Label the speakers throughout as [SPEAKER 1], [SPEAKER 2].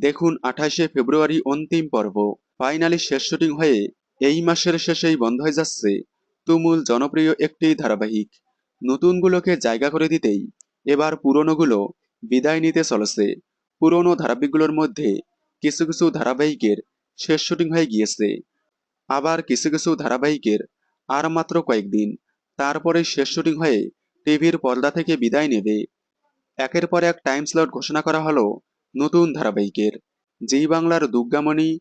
[SPEAKER 1] দেখুন আঠাশে ফেব্রুয়ারি অন্তিম পর্ব। ফাইনালি শেষ শুটিং হয়ে এই মাসের শেষেই বন্ধ হয়ে যাচ্ছে তুমুল জনপ্রিয় একটি ধারাবাহিক। নতুনগুলোকে জায়গা করে দিতেই এবার পুরনোগুলো বিদায় নিতে চলেছে। পুরনো ধারাবাহিকগুলোর মধ্যে কিছু কিছু ধারাবাহিকের শেষ শুটিং হয়ে গিয়েছে। আবার কিছু কিছু ধারাবাহিকের আর মাত্র কয়েকদিন তারপরে শেষ শুটিং হয়ে টিভির পর্দা থেকে বিদায় নেবে। একের পর এক টাইম স্লট ঘোষণা করা হলো নতুন ধারাবাহিকের জি বাংলার দুর্গামণি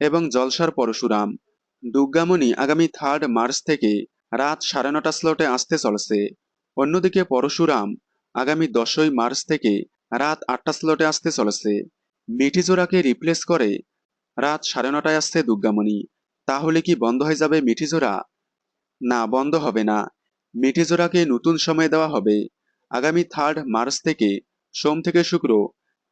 [SPEAKER 1] এবং জলসার পরশুরাম। দুর্গামণি আগামী থার্ড মার্চ থেকে রাত সাড়ে নটা স্লটে আসতে চলেছে। অন্যদিকে পরশুরাম আগামী দশই মার্চ থেকে রাত আটটা স্লটে আসতে চলেছে। মিঠিজোড়াকে রিপ্লেস করে রাত সাড়ে নটায় আসছে দুর্গামণি। তাহলে কি বন্ধ হয়ে যাবে মিঠিজোড়া? না, বন্ধ হবে না। মিঠিজোড়াকে নতুন সময় দেওয়া হবে। আগামী থার্ড মার্চ থেকে সোম থেকে শুক্র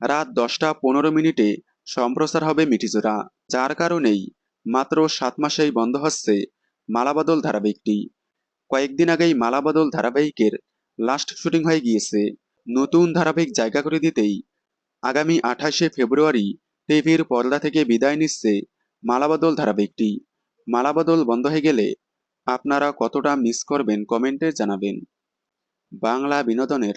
[SPEAKER 1] রাত দশটা পনেরো মিনিটে সম্প্রচার হবে মিঠিজোড়া, যার কারণেই মাত্র সাত মাসেই বন্ধ হচ্ছে মালাবদল ধারাবাহিকটি। কয়েকদিন আগেই মালাবদল ধারাবাহিকের লাস্ট শুটিং হয়ে গিয়েছে। নতুন ধারাবাহিক জায়গা করে দিতেই আগামী আঠাশে ফেব্রুয়ারি টিভির পর্দা থেকে বিদায় নিচ্ছে মালাবদল ধারাবাহিকটি। মালাবদল বন্ধ হয়ে গেলে আপনারা কতটা মিস করবেন কমেন্টে জানাবেন। বাংলা বিনোদনের